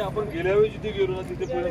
आपण गेल्या वेळी जिथे गेलो ना तिथे पुढे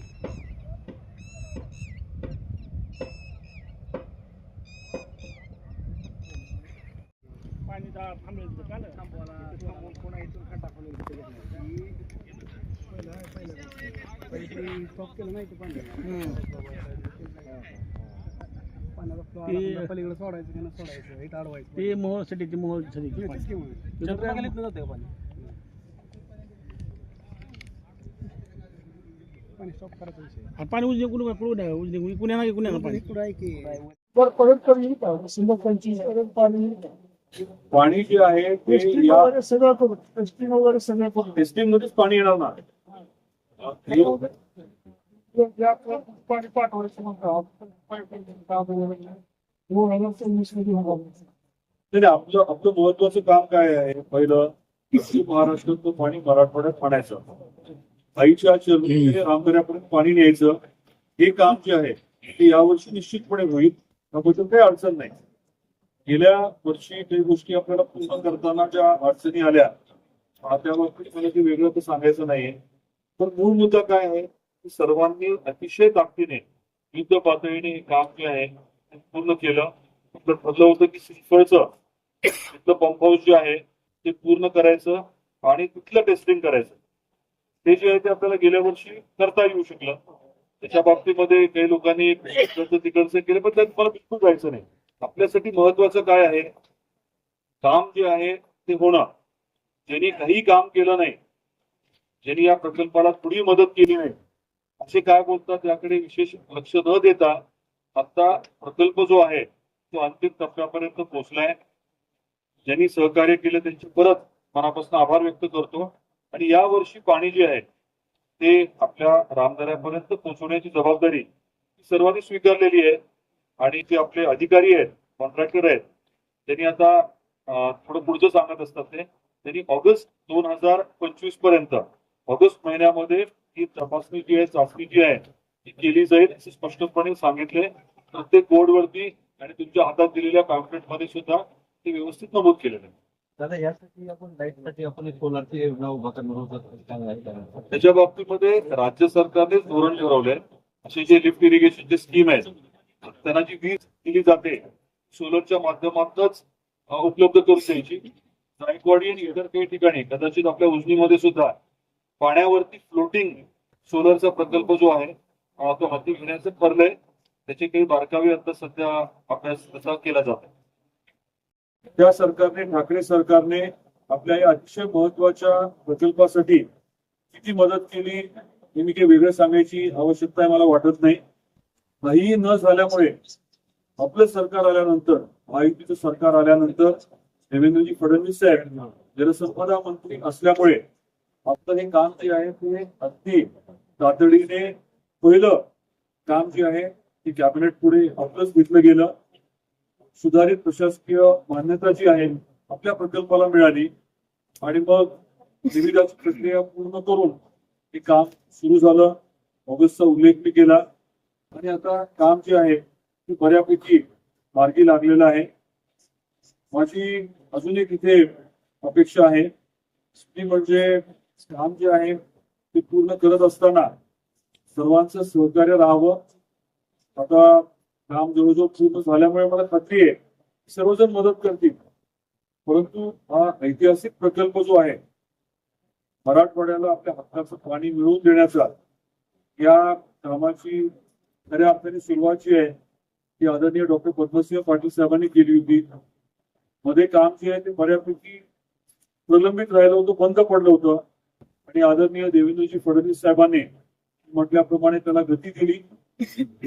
पाणी दा- थांबलं होतं का ना? थांबून पुन्हा इथून खड्डा खोलून तिथे घेतला. पहिलं- पहिलं- पहिलं stop केलं नाही ते पाणी. पाण्याचा flow आला ते- पुन्हा पलीकडे सोडायचं की नाही सोडायचं इथं अडवायचं ते मोहोळसाठी ते मोहोळसाठी ते तेच पाणी. की मग. चंद्रभागेला जाते पाणी पाणी स्टॉप करायचा विषय आणि पाणी उजने कुणी कुठून उजने कुणी नाही कुणी पाणी पुढं आहे की पाणी जे आहे ते टेस्टिंग या वगैरे सगळं करू टेस्टिंग वगैरे सगळं करू टेस्टिंग मध्येच पाणी येणार ना हे- ज्या पाणी पाठवायचं आपलं आपलं महत्वाचं काम काय आहे? पहिलं पश्चिम महाराष्ट्रातलं पाणी मराठवाड्यात पाण्याचं आईच्या चरणी रामदऱ्यापर्यंत पाणी न्यायचं. हे काम जे आहे ते यावर्षी निश्चितपणे होईल. त्याबद्दल काही अडचण नाही. गेल्या वर्षी काही गोष्टी आपल्याला पूर्ण करताना ज्या अडचणी आल्या त्या बाबतीत मला ते वेगळं तर सांगायचं नाहीये. पण मूळ मुद्दा काय आहे? सर्वांनी अतिशय ताकदीने युद्ध पातळीने काम जे आहे पूर्ण केलं. ठरलं होतं की सिंफळचं तिथलं पंप हाऊस जे आहे ते पूर्ण करायचं आणि तिथलं टेस्टिंग करायचं. ते जे आहे ते आपल्याला गेल्या वर्षी करता येऊ शकलं. त्याच्या बाबतीमध्ये काही लोकांनी तिकडचं केलं पण त्यात मला बिलकुल जायचं नाही. आपल्यासाठी महत्वाचं काय आहे? काम जे आहे ते होणं. ज्यांनी काही काम केलं नाही ज्यांनी या प्रकल्पाला थोडी मदत केली नाही असे काय बोलतात याकडे विशेष लक्ष न देता आता प्रकल्प जो आहे तो अंतिम टप्प्यापर्यंत पोहोचलाय. ज्यांनी सहकार्य केलं त्यांचे परत मनापासून आभार व्यक्त करतो. आणि या वर्षी पाणी जे आहे ते आपल्या रामदऱ्यापर्यंत पोहोचवण्याची जबाबदारी ही सर्वांनी स्वीकारलेली आहे. आणि जे आपले अधिकारी आहेत कॉन्ट्रॅक्टर आहेत त्यांनी आता थोडं पुढचं सांगत असतात ते. त्यांनी ऑगस्ट दोन हजार पंचवीसपर्यंत ऑगस्ट महिन्यामध्ये ही तपासणी जी आहे चाचणी जी आहे ती केली जाईल असे स्पष्टपणे सांगितले. प्रत्येक बोर्डवरती आणि तुमच्या हातात दिलेल्या पॅम्पलेटमध्ये सुद्धा ते व्यवस्थित नमूद केलेलं आहे. दादा यासाठी आपण लाईटसाठी आपण एक सोलारची योजना उभा करणार होतो काय आहे का? त्याच्या बाबतीमध्ये राज्य सरकारने धोरण ठरवलंय. असे जे लिफ्ट इरिगेशनचे स्कीम आहेत त्यांना जी वीज दिली जाते सोलरच्या माध्यमातूनच अ, उपलब्ध करून द्यायची. जायकवाडी आणि इतर काही ठिकाणी कदाचित आपल्या उजनीमध्ये सुद्धा पाण्यावरती फ्लोटिंग सोलरचा प्रकल्प जो आहे तो हाती घेण्याचं ठरलंय. त्याचे काही बारकावे आता सध्या अभ्यास त्याचा केला जात आहे त्या सरकारने ठाकरे सरकारने आपल्या या अतिशय महत्त्वाच्या प्रकल्पासाठी किती मदत केली हे मी काही वेगळं सांगायची आवश्यकता आहे मला वाटत नाही. काहीही न झाल्यामुळे आपलं सरकार आल्यानंतर महायुतीचं सरकार आल्यानंतर देवेंद्रजी फडणवीस साहेब जलसंपदा मंत्री असल्यामुळे आपलं हे काम जे आहे ते अगदी तातडीने पहिलं काम जे आहे ते कॅबिनेट पुढे आपलंच घेतलं गेलं. सुधारित प्रशासकीय मान्यता जी आहे आपल्या प्रकल्पाला मिळाली. आणि मग निविदाची प्रक्रिया पूर्ण करून हे काम सुरू झालं. ऑगस्टचा उल्लेख मी केला. आणि आता काम जे आहे ते बऱ्यापैकी मार्गी लागलेलं आहे. माझी अजून एक इथे अपेक्षा आहे. ती म्हणजे काम जे आहे ते पूर्ण करत असताना सर्वांचं सहकार्य राहावं. आता काम जवळजवळ पूर्ण झाल्यामुळे मला खात्री आहे सर्वजण मदत करतील. परंतु हा ऐतिहासिक प्रकल्प जो आहे मराठवाड्याला आपल्या हक्काचं पाणी मिळवून देण्याचा या कामाची खऱ्या अर्थाने सुरुवात जी आहे ती आदरणीय डॉक्टर पद्मसिंह पाटील साहेबांनी केली होती. मध्ये काम जे आहे ते बऱ्यापैकी प्रलंबित राहिलं होतं बंद पडलं होतं. आणि आदरणीय देवेंद्रजी फडणवीस साहेबांनी म्हटल्याप्रमाणे त्याला गती दिली.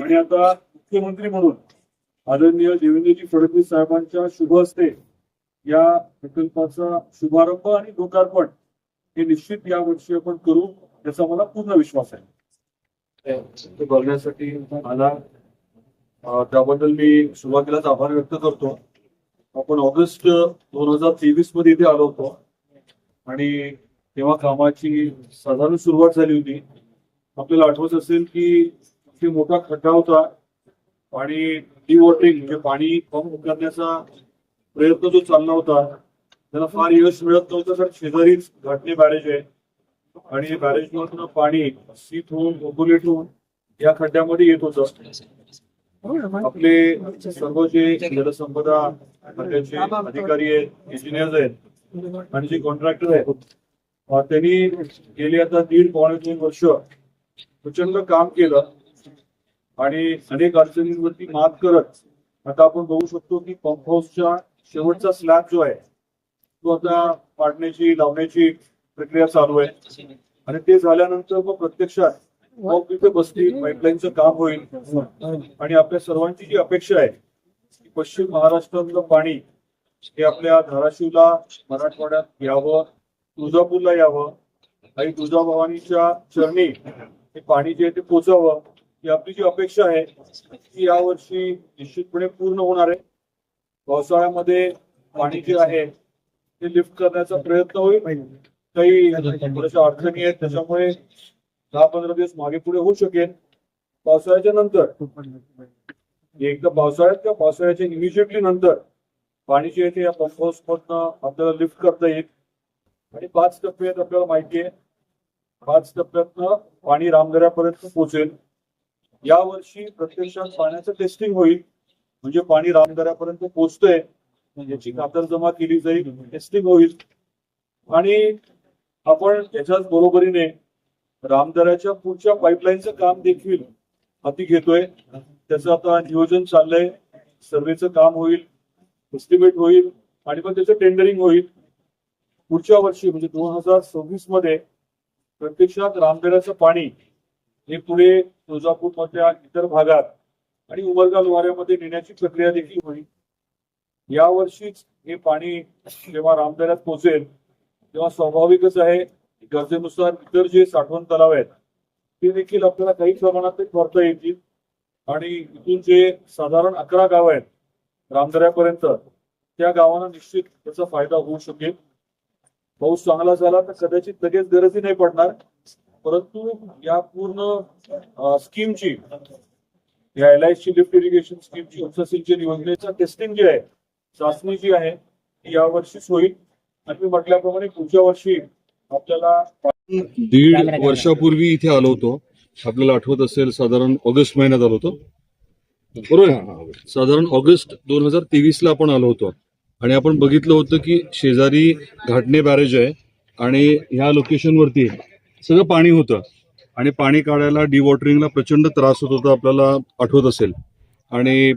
आणि आता मुख्यमंत्री म्हणून आदरणीय देवेंद्रजी फडणवीस साहेबांच्या शुभ हस्ते या प्रकल्पाचा शुभारंभ आणि लोकार्पण हे निश्चित या वर्षी आपण करू याचा मला पूर्ण विश्वास आहे. बघण्यासाठी मला त्याबद्दल मी सुरुवातीलाच आभार व्यक्त करतो. आपण ऑगस्ट दोन हजार तेवीसमध्ये इथे आलो होतो. आणि तेव्हा कामाची साधारण सुरुवात झाली होती. आपल्याला आठवत असेल की मोठा खड्डा होता आणि डिवॉटरिंग म्हणजे पाणी पंप करण्याचा प्रयत्न जो चालला होता त्याला फार यश मिळत नव्हतं कारण शेजारीच घाटणे बॅरेज आहे. आणि हे बॅरेज मधून पाणी सीत होऊन ओकुलेट होऊन या खड्ड्यामध्ये येत होतं. आपले सर्व जे जलसंपदा अधिकारी आहेत इंजिनियर्स आहेत आणि जे कॉन्ट्रॅक्टर आहेत त्यांनी गेली आता दीड पावणे दोन वर्ष प्रचंड काम केलं आणि अनेक अडचणींवरती मात करत आता आपण बघू शकतो की पंप हाऊसच्या शेवटचा स्लॅब जो आहे तो आता पाडण्याची लावण्याची प्रक्रिया चालू आहे. आणि ते झाल्यानंतर मग प्रत्यक्षात मग तिथे बसतील पाईपलाईनचं काम होईल. आणि आपल्या सर्वांची जी अपेक्षा आहे की पश्चिम महाराष्ट्रातलं पाणी हे आपल्या धाराशिवला मराठवाड्यात यावं तुळजापूरला यावं आणि तुळजाभवानीच्या चरणी हे पाणी जे आहे ते पोचावं ही आपली जी अपेक्षा आहे ती यावर्षी निश्चितपणे पूर्ण होणार आहे. पावसाळ्यामध्ये पाणी जे आहे ते लिफ्ट करण्याचा प्रयत्न होईल. काही थोड्याशा अडचणी आहेत त्याच्यामुळे दहा पंधरा दिवस मागे पुढे होऊ शकेल. पावसाळ्याच्या नंतर एकदा पावसाळ्यात किंवा पावसाळ्याच्या इमिजिएटली नंतर पाणी जे आहे ते या पंप हाऊस मधनं आपल्याला लिफ्ट करता येईल. आणि पाच टप्पे आहेत आपल्याला माहिती आहे. पाच टप्प्यातनं पाणी रामदऱ्यापर्यंत पोहोचेल. यावर्षी प्रत्यक्षात पाण्याचं टेस्टिंग होईल. म्हणजे पाणी रामदऱ्यापर्यंत पोहोचतंय. याची खातरजमा केली जाईल टेस्टिंग होईल. आणि आपण याच्याच बरोबरीने रामदऱ्याच्या पुढच्या पाईपलाईनचं काम देखील हाती घेतोय. त्याचं आता नियोजन चाललंय. सर्वेचं काम होईल. एस्टिमेट होईल. आणि मग त्याचं टेंडरिंग होईल. पुढच्या वर्षी म्हणजे दोन हजार सव्वीसमध्ये प्रत्यक्षात रामदऱ्याचं पाणी हे पुढे तुळजापूर मधल्या इतर भागात आणि उमरगा लोहाऱ्यामध्ये नेण्याची प्रक्रिया देखील होईल. यावर्षीच हे पाणी जेव्हा रामदऱ्यात पोहोचेल तेव्हा स्वाभाविकच आहे की गरजेनुसार इतर जे साठवण तलाव आहेत ते देखील आपल्याला काही प्रमाणात भरता येतील. आणि इथून जे साधारण अकरा गाव आहेत रामदऱ्यापर्यंत त्या गावांना निश्चित त्याचा फायदा होऊ शकेल. पाऊस चांगला झाला तर कदाचित लगेच गरजही नाही पडणार. परंतु या पूर्ण स्कीमची या L I C lift irrigation स्कीमची उपसिंचन योजनेचं टेस्टिंग जे आहे चाचणी जी आहे ती यावर्षीच होईल. आणि मी म्हटल्याप्रमाणे पुढच्या वर्षी आपल्याला दीड वर्षापूर्वी इथे आलो होतो. आपल्याला आठवत असेल साधारण ऑगस्ट महिन्यात आलो होतो. बरोबर? साधारण ऑगस्ट दोन हजार तेवीस ला आपण आलो होतो. आणि आपण बघितलं होतं की शेजारी घाटणे बॅरेज आहे आणि ह्या लोकेशनवरती सगळं पाणी होतं. आणि पाणी काढायला डिवॉटरिंगला प्रचंड त्रास होत होता आपल्याला आठवत असेल. आणि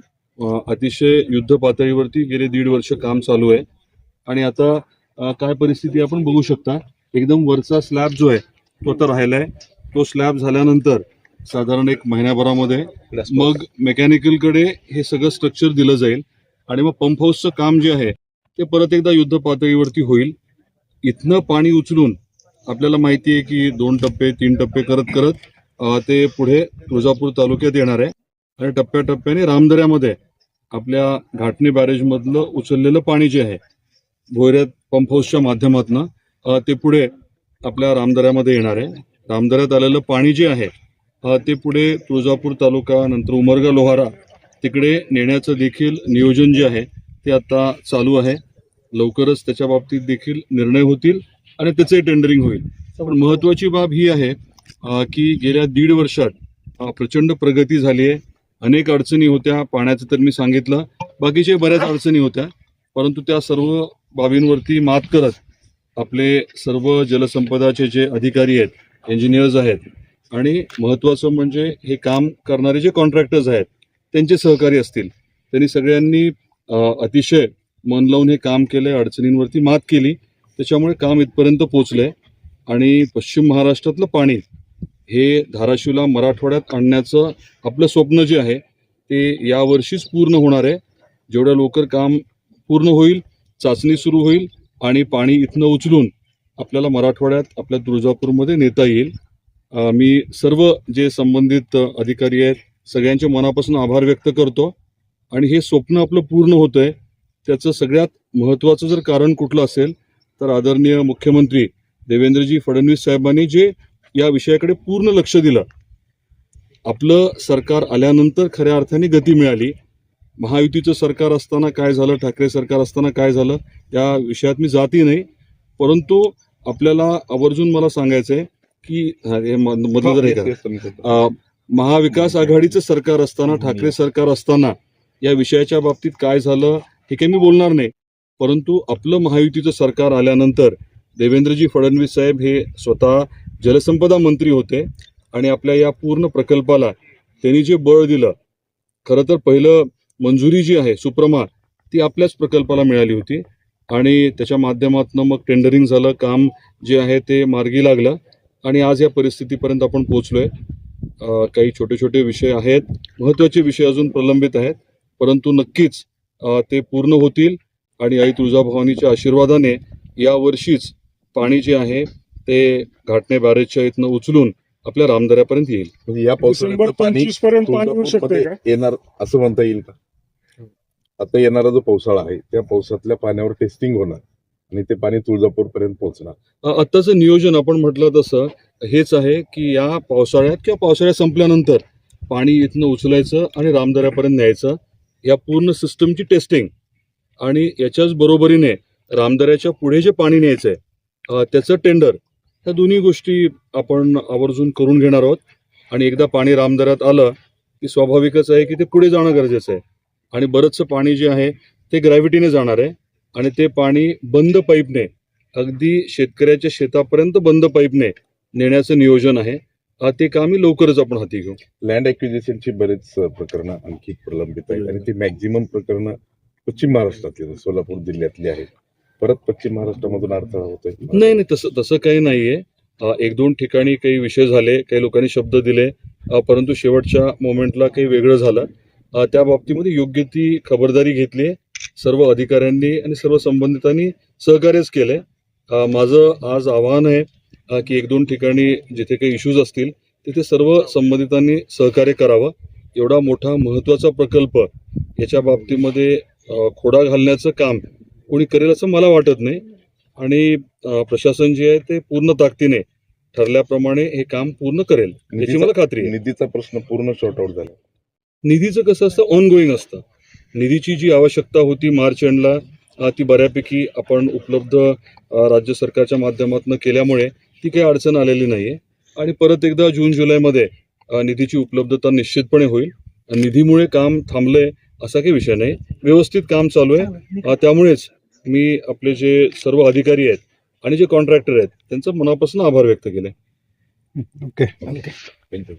अतिशय युद्ध पातळीवरती गेले दीड वर्ष काम चालू आहे. आणि आता काय परिस्थिती आपण बघू शकता. एकदम वरचा स्लॅब जो आहे तो आता राहिलाय. तो स्लॅब झाल्यानंतर साधारण एक महिन्याभरामध्ये मग मेकॅनिकलकडे हे सगळं स्ट्रक्चर दिलं जाईल. आणि मग पंप हाऊसचं काम जे आहे ते परत एकदा युद्ध पातळीवरती होईल. इथनं पाणी उचलून आपल्याला माहिती आहे की दोन टप्पे तीन टप्पे करत करत ते पुढे तुळजापूर तालुक्यात येणार आहे. आणि टप्प्याटप्प्याने रामदऱ्यामध्ये आपल्या घाटणे बॅरेज मधलं उचललेलं पाणी जे आहे भोयऱ्यात पंप हाऊसच्या माध्यमातून ते पुढे आपल्या रामदऱ्यामध्ये येणार आहे. रामदऱ्यात आलेलं पाणी जे आहे ते पुढे तुळजापूर तालुका नंतर उमरगा लोहारा तिकडे नेण्याचं देखील नियोजन जे आहे ते आता चालू आहे. लवकरच त्याच्या बाबतीत देखील निर्णय होतील आणि त्याचे टेंडरिंग होईल. पण महत्वाची बाब ही आहे की गेल्या दीड वर्षात प्रचंड प्रगती झाली आहे. अनेक अडचणी होत्या पाण्याचं तर मी सांगितलं. बाकीचे बऱ्याच अडचणी होत्या परंतु त्या सर्व बाबींवरती मात करत आपले सर्व जलसंपदाचे जे अधिकारी आहेत इंजिनियर्स आहेत आणि महत्त्वाचं म्हणजे हे काम करणारे जे कॉन्ट्रॅक्टर्स आहेत त्यांचे सहकारी असतील. त्यांनी सगळ्यांनी अतिशय मन लावून हे काम केलंय अडचणींवरती मात केली. त्याच्यामुळे काम इथपर्यंत पोहोचलंय आणि पश्चिम महाराष्ट्रातलं पाणी हे धाराशिवला मराठवाड्यात आणण्याचं आपलं स्वप्न जे आहे ते यावर्षीच पूर्ण होणार आहे. जेवढ्या लवकर काम पूर्ण होईल चाचणी सुरू होईल आणि पाणी इथनं उचलून आपल्याला मराठवाड्यात आपल्या तुळजापूरमध्ये नेता येईल. मी सर्व जे संबंधित अधिकारी आहेत सगळ्यांच्या मनापासून आभार व्यक्त करतो. आणि हे स्वप्न आपलं पूर्ण होतं आहे त्याचं सगळ्यात महत्त्वाचं जर कारण कुठलं असेल तर आदरणीय मुख्यमंत्री देवेंद्रजी फडणवीस साहेबांनी जे या विषयाकडे पूर्ण लक्ष दिलं. आपलं सरकार आल्यानंतर खऱ्या अर्थाने गती मिळाली. महायुतीचं सरकार असताना काय झालं ठाकरे सरकार असताना काय झालं या विषयात मी जाती नाही. परंतु आपल्याला आवर्जून मला सांगायचं आहे की हा, मध- मधलं जर हे महाविकास आघाडीचं सरकार असताना ठाकरे सरकार असताना या विषयाच्या बाबतीत काय झालं हे काही मी बोलणार नाही. परंतु आपलं महायुतीचं सरकार आल्यानंतर देवेंद्रजी फडणवीस साहेब हे स्वतः जलसंपदा मंत्री होते आणि आपल्या या पूर्ण प्रकल्पाला त्यांनी जे बळ दिलं खरं तर पहिलं मंजुरी जी आहे सुप्रमा ती आपल्याच प्रकल्पाला मिळाली होती. आणि त्याच्या माध्यमातून मग टेंडरिंग झालं काम जे आहे ते मार्गी लागलं. आणि आज या परिस्थितीपर्यंत आपण पोहोचलोय. काही छोटे छोटे विषय आहेत. महत्त्वाचे विषय अजून प्रलंबित आहेत. परंतु नक्कीच ते पूर्ण होतील आणि आई तुळजाभवानीच्या आशीर्वादाने यावर्षीच पाणी जे आहे ते घाटणे बॅरेजच्या इथनं उचलून आपल्या रामदऱ्यापर्यंत येईल. म्हणजे या पावसाळ्यात पाणी पंचवीसपर्यंत पाणी येऊ शकते तुळजापूरमध्ये का? येणार असं म्हणता येईल का? आता येणारा जो पावसाळा आहे त्या पावसातल्या पाण्यावर टेस्टिंग होणार. आणि ते पाणी तुळजापूरपर्यंत पोहोचणार. आत्ताचं नियोजन आपण म्हटलं तसं हेच आहे की या पावसाळ्यात किंवा पावसाळ्यात संपल्यानंतर पाणी इथनं उचलायचं आणि रामदऱ्यापर्यंत न्यायचं. या पूर्ण सिस्टमची टेस्टिंग आणि याच्याच बरोबरीने रामदऱ्याच्या पुढे जे पाणी न्यायचं आहे त्याचं टेंडर ह्या दोन्ही गोष्टी आपण आवर्जून करून घेणार आहोत. आणि एकदा पाणी रामदऱ्यात आलं की स्वाभाविकच आहे की ते पुढे जाणं गरजेचं आहे. आणि बरंचसं पाणी जे आहे ते ग्रॅव्हिटीने जाणार आहे. आणि ते पाणी बंद पाईपने अगदी शेतकऱ्याच्या शेतापर्यंत बंद पाईपने नेण्याचं नियोजन आहे. ते कामही लवकरच आपण हाती घेऊ. लँड ॲक्विजिशनची बरेच प्रकरणं आणखी प्रलंबित आहेत. आणि ती मॅक्झिमम प्रकरणं पश्चिम महाराष्ट्रातली सोलापूर जिल्ह्यातली आहेत. परत पश्चिम महाराष्ट्रामधून अडथळा होतोय. नाही नाही तसं तसं काही नाहीये. एक दोन ठिकाणी काही विषय झाले काही लोकांनी शब्द दिले परंतु शेवटच्या मोमेंटला काही वेगळं झालं. त्या बाबतीमध्ये योग्य ती खबरदारी घेतली सर्व अधिकाऱ्यांनी आणि सर्व संबंधितांनी सहकार्यच केलंय अ, माझं आज आव्हान आहे की एक दोन ठिकाणी जिथे काही इश्यूज असतील तिथे सर्व संबंधितांनी सहकार्य करावं. एवढा मोठा महत्त्वाचा प्रकल्प याच्या बाबतीमध्ये खोडा घालण्याचं काम कोणी करेल असं मला वाटत नाही. आणि प्रशासन जे आहे ते पूर्ण ताकदीने ठरल्याप्रमाणे हे काम पूर्ण करेल याची मला खात्री आहे. निधीचा प्रश्न पूर्ण शॉर्ट आउट झाला. निधीचं कसं असतं ऑन गोईंग असतं. निधीची जी आवश्यकता होती मार्च एंडला ती बऱ्यापैकी आपण उपलब्ध राज्य सरकारच्या माध्यमातून केल्यामुळे ती काही अडचण आलेली नाहीये. आणि परत एकदा जून जुलैमध्ये निधीची उपलब्धता निश्चितपणे होईल. निधीमुळे काम थांबलंय असा काही विषय नाही. व्यवस्थित काम चालू आहे. त्यामुळेच मी आपले जे सर्व अधिकारी आहेत आणि जे कॉन्ट्रॅक्टर आहेत त्यांचं मनापासून आभार व्यक्त केले Thank you.